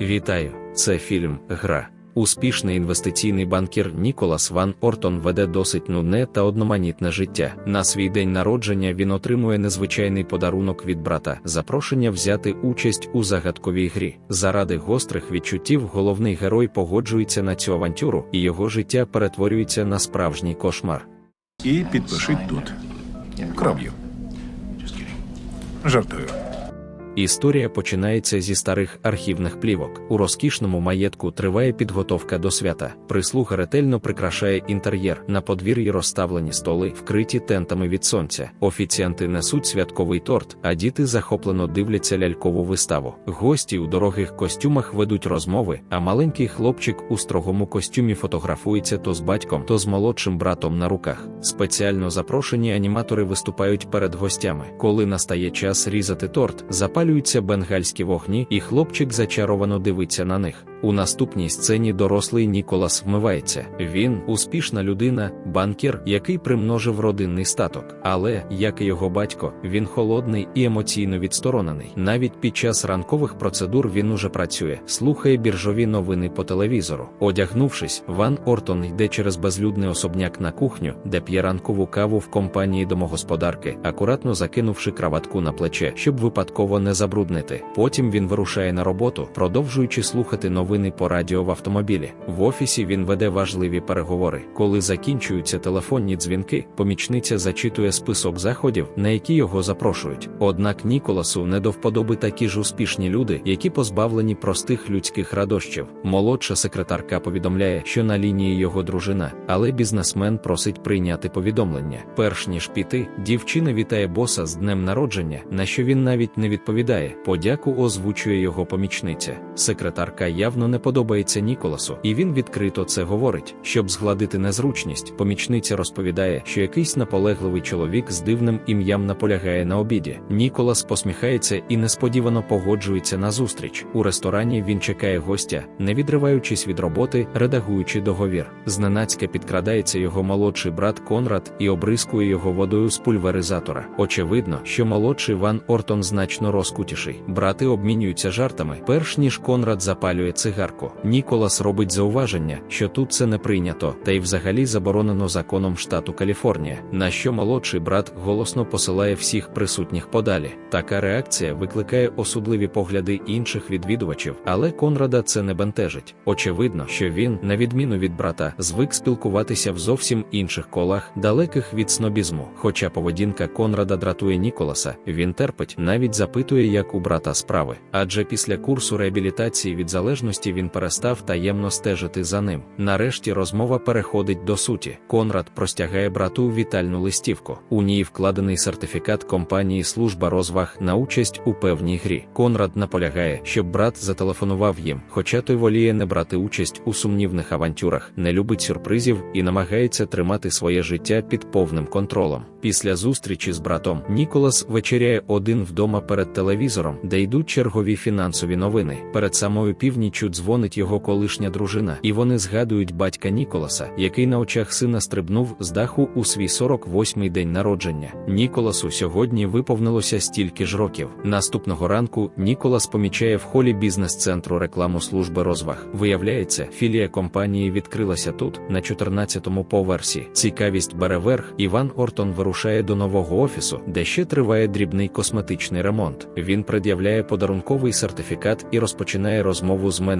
Вітаю! Це фільм Гра. Успішний інвестиційний банкір Ніколас Ван Ортон веде досить нудне та одноманітне життя. На свій день народження він отримує незвичайний подарунок від брата, запрошення взяти участь у загадковій грі. Заради гострих відчуттів головний герой погоджується на цю авантюру, і його життя перетворюється на справжній кошмар. І підпишіть тут. Кров'ю. Жартую. Історія починається зі старих архівних плівок. У розкішному маєтку триває підготовка до свята. Прислуга ретельно прикрашає інтер'єр. На подвір'ї розставлені столи, вкриті тентами від сонця. Офіціанти несуть святковий торт, а діти захоплено дивляться лялькову виставу. Гості у дорогих костюмах ведуть розмови, а маленький хлопчик у строгому костюмі фотографується то з батьком, то з молодшим братом на руках. Спеціально запрошені аніматори виступають перед гостями. Коли настає час різати торт, запалюються бенгальські вогні, і хлопчик зачаровано дивиться на них. У наступній сцені дорослий Ніколас вмивається. Він успішна людина, банкір, який примножив родинний статок. Але, як і його батько, він холодний і емоційно відсторонений. Навіть під час ранкових процедур він уже працює, слухає біржові новини по телевізору. Одягнувшись, Ван Ортон йде через безлюдний особняк на кухню, де п'є ранкову каву в компанії домогосподарки, акуратно закинувши краватку на плече, щоб випадково не забруднити. Потім він вирушає на роботу, продовжуючи слухати новини по радіо в автомобілі. В офісі він веде важливі переговори. Коли закінчуються телефонні дзвінки, помічниця зачитує список заходів, на які його запрошують. Однак Ніколасу не до вподоби такі ж успішні люди, які позбавлені простих людських радощів. Молодша секретарка повідомляє, що на лінії його дружина, але бізнесмен просить прийняти повідомлення. Перш ніж піти, дівчина вітає боса з днем народження, на що він навіть не відповідає. Подяку озвучує його помічниця. Секретарка явно не подобається Ніколасу, і він відкрито це говорить. Щоб згладити незручність, помічниця розповідає, що якийсь наполегливий чоловік з дивним ім'ям наполягає на обіді. Ніколас посміхається і несподівано погоджується на зустріч. У ресторані він чекає гостя, не відриваючись від роботи, редагуючи договір. Зненацька підкрадається його молодший брат Конрад і обрискує його водою з пульверизатора. Очевидно, що молодший Ван Ортон значно розкутіший. Брати обмінюються жартами, перш ніж Конрад запалює цигарку. Ніколас робить зауваження, що тут це не прийнято, та й взагалі заборонено законом штату Каліфорнія, на що молодший брат голосно посилає всіх присутніх подалі. Така реакція викликає осудливі погляди інших відвідувачів, але Конрада це не бентежить. Очевидно, що він, на відміну від брата, звик спілкуватися в зовсім інших колах, далеких від снобізму. Хоча поведінка Конрада дратує Ніколаса, він терпить, навіть запитує, як у брата справи. Адже після курсу реабілітації від залежності він перестав таємно стежити за ним. Нарешті розмова переходить до суті. Конрад простягає брату вітальну листівку. У ній вкладений сертифікат компанії Служба розваг на участь у певній грі. Конрад наполягає, щоб брат зателефонував їм, хоча той воліє не брати участь у сумнівних авантюрах, не любить сюрпризів і намагається тримати своє життя під повним контролем. Після зустрічі з братом Ніколас вечеряє один вдома перед телевізором, де йдуть чергові фінансові новини. Перед самою північчю дзвонить його колишня дружина, і вони згадують батька Ніколаса, який на очах сина стрибнув з даху у свій 48-й день народження. Ніколасу сьогодні виповнилося стільки ж років. Наступного ранку Ніколас помічає в холі бізнес-центру рекламу служби розваг. Виявляється, філія компанії відкрилася тут, на 14-му поверсі. Цікавість бере верх. Іван Ортон вирушає до нового офісу, де ще триває дрібний косметичний ремонт. Він пред'являє подарунковий сертифікат і розпочинає розмову з менеджером.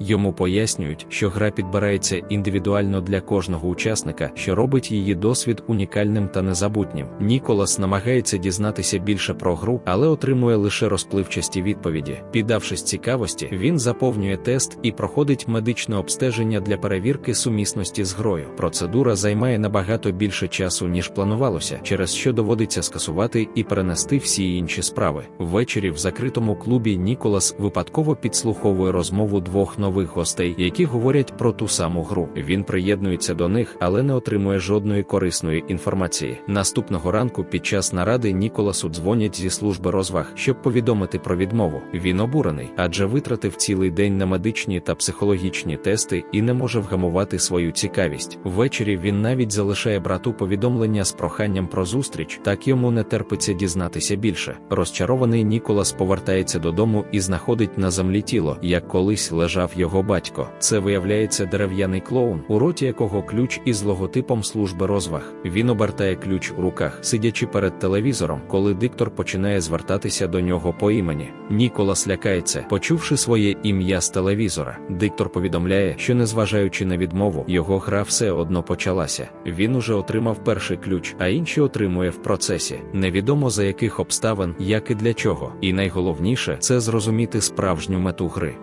Йому пояснюють, що гра підбирається індивідуально для кожного учасника, що робить її досвід унікальним та незабутнім. Ніколас намагається дізнатися більше про гру, але отримує лише розпливчасті відповіді. Піддавшись цікавості, він заповнює тест і проходить медичне обстеження для перевірки сумісності з грою. Процедура займає набагато більше часу, ніж планувалося, через що доводиться скасувати і перенести всі інші справи. Ввечері в закритому клубі Ніколас випадково підслуховує розмову знову двох нових гостей, які говорять про ту саму гру. Він приєднується до них, але не отримує жодної корисної інформації. Наступного ранку під час наради Ніколасу дзвонять зі служби розваг, щоб повідомити про відмову. Він обурений, адже витратив цілий день на медичні та психологічні тести і не може вгамувати свою цікавість. Ввечері він навіть залишає брату повідомлення з проханням про зустріч, так йому не терпиться дізнатися більше. Розчарований Ніколас повертається додому і знаходить на землі тіло, як колись лежав його батько. Це виявляється дерев'яний клоун, у роті якого ключ із логотипом служби розваг. Він обертає ключ у руках, сидячи перед телевізором, коли диктор починає звертатися до нього по імені. Ніколас лякається, почувши своє ім'я з телевізора. Диктор повідомляє, що незважаючи на відмову, його гра все одно почалася. Він уже отримав перший ключ, а інші отримує в процесі. Невідомо за яких обставин, як і для чого. І найголовніше це зрозуміти справжню мету гри.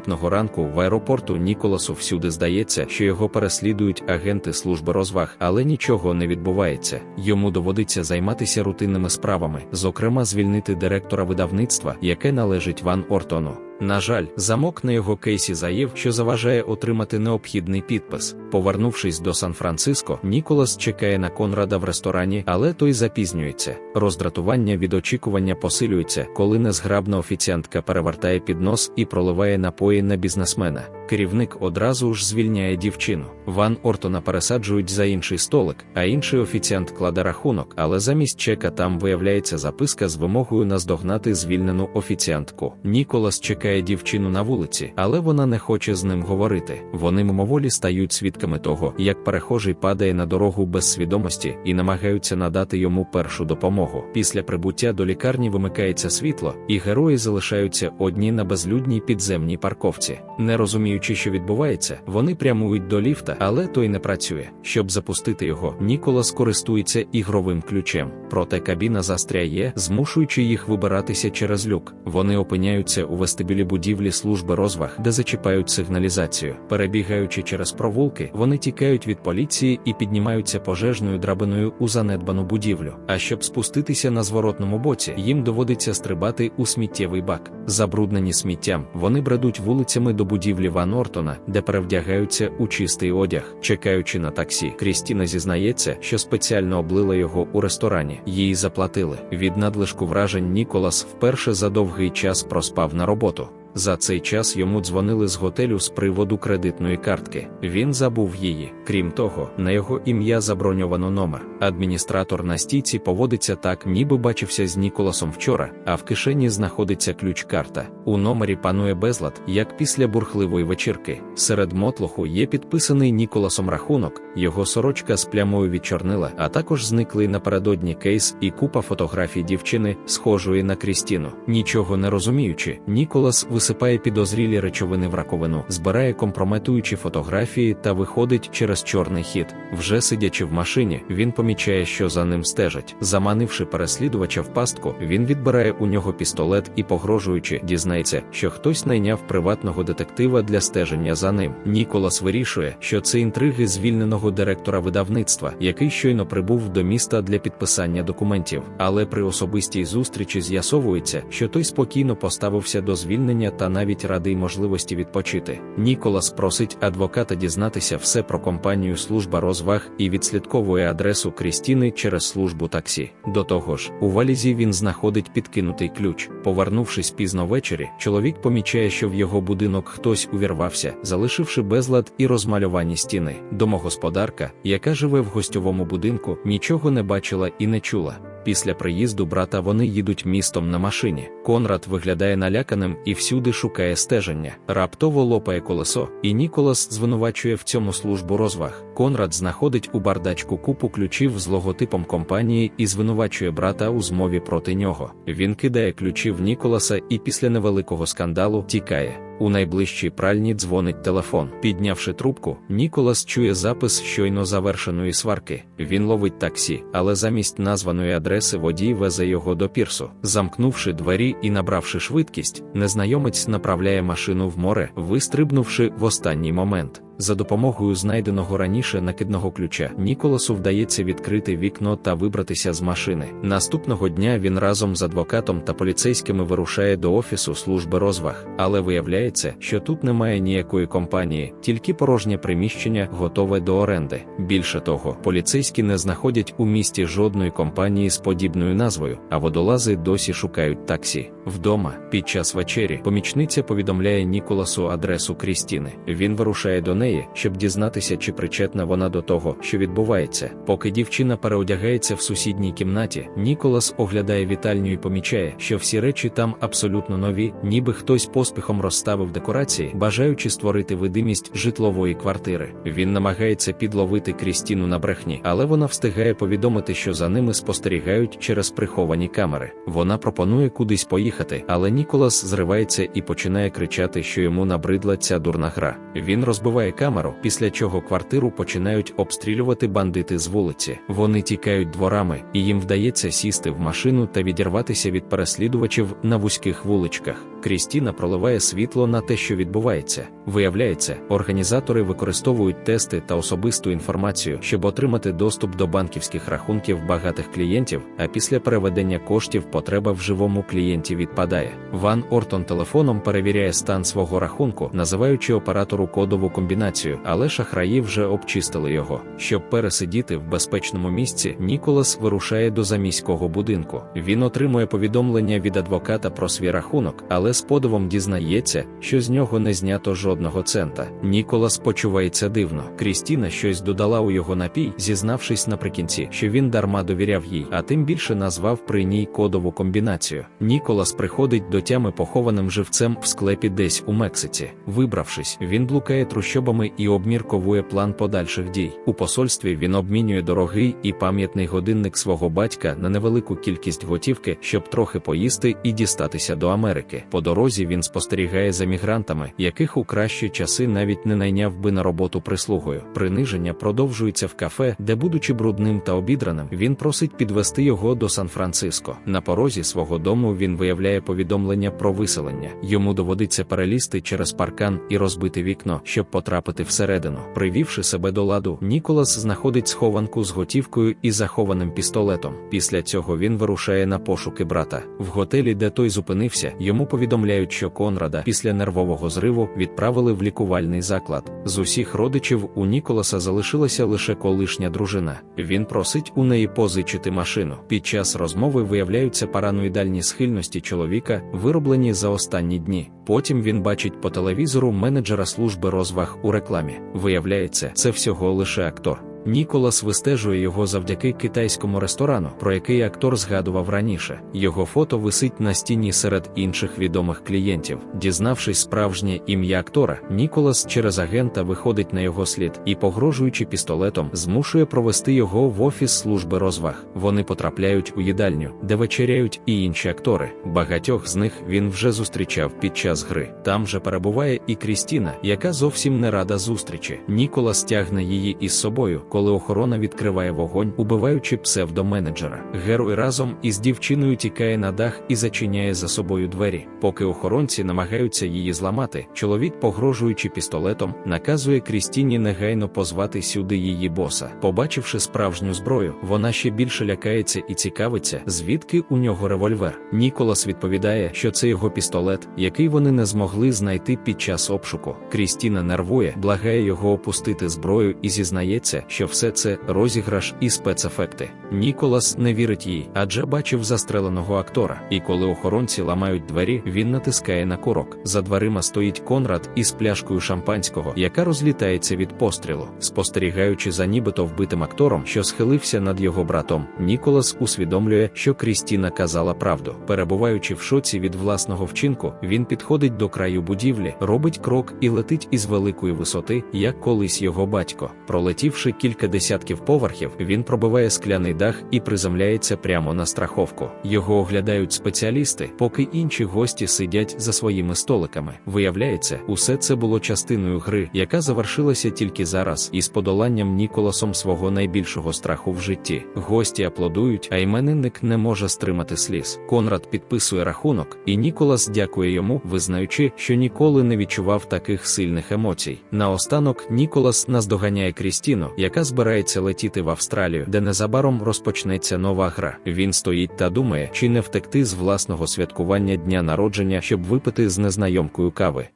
Наступного ранку в аеропорту Ніколасу всюди здається, що його переслідують агенти служби розваг, але нічого не відбувається. Йому доводиться займатися рутинними справами, зокрема звільнити директора видавництва, яке належить Ван Ортону. На жаль, замок на його кейсі заїв, що заважає отримати необхідний підпис. Повернувшись до Сан-Франциско, Ніколас чекає на Конрада в ресторані, але той запізнюється. Роздратування від очікування посилюється, коли незграбна офіціантка перевертає піднос і проливає напої на бізнесмена. Керівник одразу ж звільняє дівчину. Ван Ортона пересаджують за інший столик, а інший офіціант кладе рахунок, але замість чека там виявляється записка з вимогою наздогнати звільнену офіціантку. Ніколас чекає дівчину на вулиці, але вона не хоче з ним говорити. Вони мимоволі стають свідками того, як перехожий падає на дорогу без свідомості і намагаються надати йому першу допомогу. Після прибуття до лікарні вимикається світло, і герої залишаються одні на безлюдній підземній парковці. Не розуміючи, що відбувається, вони прямують до ліфта, але той не працює. Щоб запустити його, Ніколас користується ігровим ключем. Проте кабіна застряє, змушуючи їх вибиратися через люк. Вони опиняються у вестибюлі будівлі служби розваг, де зачіпають сигналізацію. Перебігаючи через провулки, вони тікають від поліції і піднімаються пожежною драбиною у занедбану будівлю. А щоб спуститися на зворотному боці, їм доводиться стрибати у сміттєвий бак. Забруднені сміттям, вони бредуть вулицями до будівлі Ван Ортона, де перевдягаються у чистий одяг. Чекаючи на таксі, Крістіна зізнається, що спеціально облила його у ресторані. Їй заплатили. Від надлишку вражень Ніколас вперше за довгий час проспав на роботу. За цей час йому дзвонили з готелю з приводу кредитної картки. Він забув її. Крім того, на його ім'я заброньовано номер. Адміністратор на стійці поводиться так, ніби бачився з Ніколасом вчора, а в кишені знаходиться ключ-карта. У номері панує безлад, як після бурхливої вечірки. Серед мотлоху є підписаний Ніколасом рахунок, його сорочка з плямою від чорнила, а також зниклий напередодні кейс і купа фотографій дівчини, схожої на Крістіну. Нічого не розуміючи, Ніколас висипає підозрілі речовини в раковину, збирає компрометуючі фотографії та виходить через чорний хід. Вже сидячи в машині, він помічає, що за ним стежать. Заманивши переслідувача в пастку, він відбирає у нього пістолет і, погрожуючи, дізнається, що хтось найняв приватного детектива для стеження за ним. Ніколас вирішує, що це інтриги звільненого директора видавництва, який щойно прибув до міста для підписання документів. Але при особистій зустрічі з'ясовується, що той спокійно поставився до звільнення та навіть радий можливості відпочити. Ніколас просить адвоката дізнатися все про компанію служба розваг і відслідковує адресу Крістіни через службу таксі. До того ж, у валізі він знаходить підкинутий ключ. Повернувшись пізно ввечері, чоловік помічає, що в його будинок хтось увірвався, залишивши безлад і розмальовані стіни. Домогосподарка, яка живе в гостьовому будинку, нічого не бачила і не чула. Після приїзду брата вони їдуть містом на машині. Конрад виглядає наляканим і всюди шукає стеження. Раптово лопає колесо, і Ніколас звинувачує в цьому службу розваг. Конрад знаходить у бардачку купу ключів з логотипом компанії і звинувачує брата у змові проти нього. Він кидає ключі в Ніколаса і після невеликого скандалу тікає. У найближчій пральні дзвонить телефон. Піднявши трубку, Ніколас чує запис щойно завершеної сварки. Він ловить таксі, але замість названої адреси водій везе його до пірсу. Замкнувши двері і набравши швидкість, незнайомець направляє машину в море, вистрибнувши в останній момент. За допомогою знайденого раніше накидного ключа Ніколасу вдається відкрити вікно та вибратися з машини. Наступного дня він разом з адвокатом та поліцейськими вирушає до офісу служби розваг, але виявляється, що тут немає ніякої компанії, тільки порожнє приміщення готове до оренди. Більше того, поліцейські не знаходять у місті жодної компанії з подібною назвою, а водолази досі шукають таксі. Вдома, під час вечері, помічниця повідомляє Ніколасу адресу Крістіни. Він вирушає до неї, щоб дізнатися, чи причетна вона до того, що відбувається. Поки дівчина переодягається в сусідній кімнаті, Ніколас оглядає вітальню і помічає, що всі речі там абсолютно нові, ніби хтось поспіхом розставив декорації, бажаючи створити видимість житлової квартири. Він намагається підловити Крістіну на брехні, але вона встигає повідомити, що за ними спостерігають через приховані камери. Вона пропонує кудись поїхати, але Ніколас зривається і починає кричати, що йому набридла ця дурна гра. Він розбиває камеру, після чого квартиру починають обстрілювати бандити з вулиці. Вони тікають дворами, і їм вдається сісти в машину та відірватися від переслідувачів на вузьких вуличках. Крістіна проливає світло на те, що відбувається. Виявляється, організатори використовують тести та особисту інформацію, щоб отримати доступ до банківських рахунків багатих клієнтів, а після переведення коштів потреба в живому клієнті відпадає. Ван Ортон телефоном перевіряє стан свого рахунку, називаючи оператору кодову комбінацію, але шахраї вже обчистили його. Щоб пересидіти в безпечному місці, Ніколас вирушає до заміського будинку. Він отримує повідомлення від адвоката про свій рахунок, але з подивом дізнається, що з нього не знято жодного цента. Ніколас почувається дивно. Крістіна щось додала у його напій, зізнавшись наприкінці, що він дарма довіряв їй, а тим більше назвав при ній кодову комбінацію. Ніколас приходить до тями похованим живцем в склепі десь у Мексиці. Вибравшись, він блукає трущобами і обмірковує план подальших дій. У посольстві він обмінює дорогий і пам'ятний годинник свого батька на невелику кількість готівки, щоб трохи поїсти і дістатися до Америки. Дорозі він спостерігає за мігрантами, яких у кращі часи навіть не найняв би на роботу прислугою. Приниження продовжується в кафе, де, будучи брудним та обідраним, він просить підвести його до Сан-Франциско. На порозі свого дому він виявляє повідомлення про виселення. Йому доводиться перелізти через паркан і розбити вікно, щоб потрапити всередину. Привівши себе до ладу, Ніколас знаходить схованку з готівкою і захованим пістолетом. Після цього він вирушає на пошуки брата. В готелі, де той зупинився, йому повідомляють, що Конрада після нервового зриву відправили в лікувальний заклад. З усіх родичів у Ніколаса залишилася лише колишня дружина. Він просить у неї позичити машину. Під час розмови виявляються параноїдальні схильності чоловіка, вироблені за останні дні. Потім він бачить по телевізору менеджера служби розваг у рекламі. Виявляється, це всього лише актор. Ніколас вистежує його завдяки китайському ресторану, про який актор згадував раніше. Його фото висить на стіні серед інших відомих клієнтів. Дізнавшись справжнє ім'я актора, Ніколас через агента виходить на його слід і, погрожуючи пістолетом, змушує провести його в офіс служби розваг. Вони потрапляють у їдальню, де вечеряють і інші актори. Багатьох з них він вже зустрічав під час гри. Там же перебуває і Крістіна, яка зовсім не рада зустрічі. Ніколас тягне її із собою коли охорона відкриває вогонь, убиваючи псевдоменеджера. Герой разом із дівчиною тікає на дах і зачиняє за собою двері. Поки охоронці намагаються її зламати, чоловік, погрожуючи пістолетом, наказує Крістіні негайно позвати сюди її боса. Побачивши справжню зброю, вона ще більше лякається і цікавиться, звідки у нього револьвер. Ніколас відповідає, що це його пістолет, який вони не змогли знайти під час обшуку. Крістіна нервує, благає його опустити зброю і зізнається, що все це розіграш і спецефекти. Ніколас не вірить їй, адже бачив застреленого актора. І коли охоронці ламають двері, він натискає на курок. За дверима стоїть Конрад із пляшкою шампанського, яка розлітається від пострілу. Спостерігаючи за нібито вбитим актором, що схилився над його братом, Ніколас усвідомлює, що Крістіна казала правду. Перебуваючи в шоці від власного вчинку, він підходить до краю будівлі, робить крок і летить із великої висоти, як колись його батько. Пролетівши кілька кілька десятків поверхів, він пробиває скляний дах і приземляється прямо на страховку. Його оглядають спеціалісти, поки інші гості сидять за своїми столиками. Виявляється, усе це було частиною гри, яка завершилася тільки зараз, із подоланням Ніколасом свого найбільшого страху в житті. Гості аплодують, а іменинник не може стримати сліз. Конрад підписує рахунок, і Ніколас дякує йому, визнаючи, що ніколи не відчував таких сильних емоцій. Наостанок Ніколас наздоганяє Крістіну, яка збирається летіти в Австралію, де незабаром розпочнеться нова гра. Він стоїть та думає, чи не втекти з власного святкування дня народження, щоб випити з незнайомкою кави.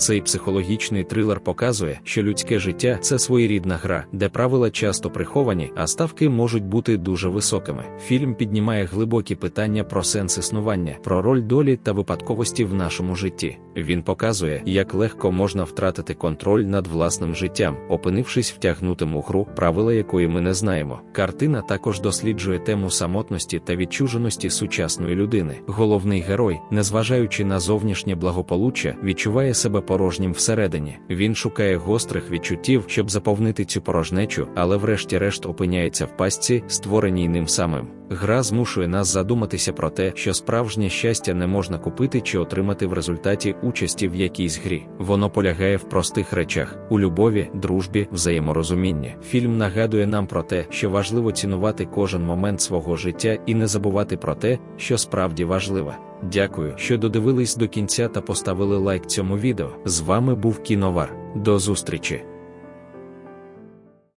Цей психологічний трилер показує, що людське життя це своєрідна гра, де правила часто приховані, а ставки можуть бути дуже високими. Фільм піднімає глибокі питання про сенс існування, про роль долі та випадковості в нашому житті. Він показує, як легко можна втратити контроль над власним життям, опинившись втягнутим у гру, правила якої ми не знаємо. Картина також досліджує тему самотності та відчуженості сучасної людини. Головний герой, незважаючи на зовнішнє благополуччя, відчуває себе порожнім всередині. Він шукає гострих відчуттів, щоб заповнити цю порожнечу, але врешті-решт опиняється в пастці, створеній ним самим. Гра змушує нас задуматися про те, що справжнє щастя не можна купити чи отримати в результаті участі в якійсь грі. Воно полягає в простих речах: у любові, дружбі, взаєморозумінні. Фільм нагадує нам про те, що важливо цінувати кожен момент свого життя і не забувати про те, що справді важливе. Дякую, що додивились до кінця та поставили лайк цьому відео. З вами був Кіновар. До зустрічі!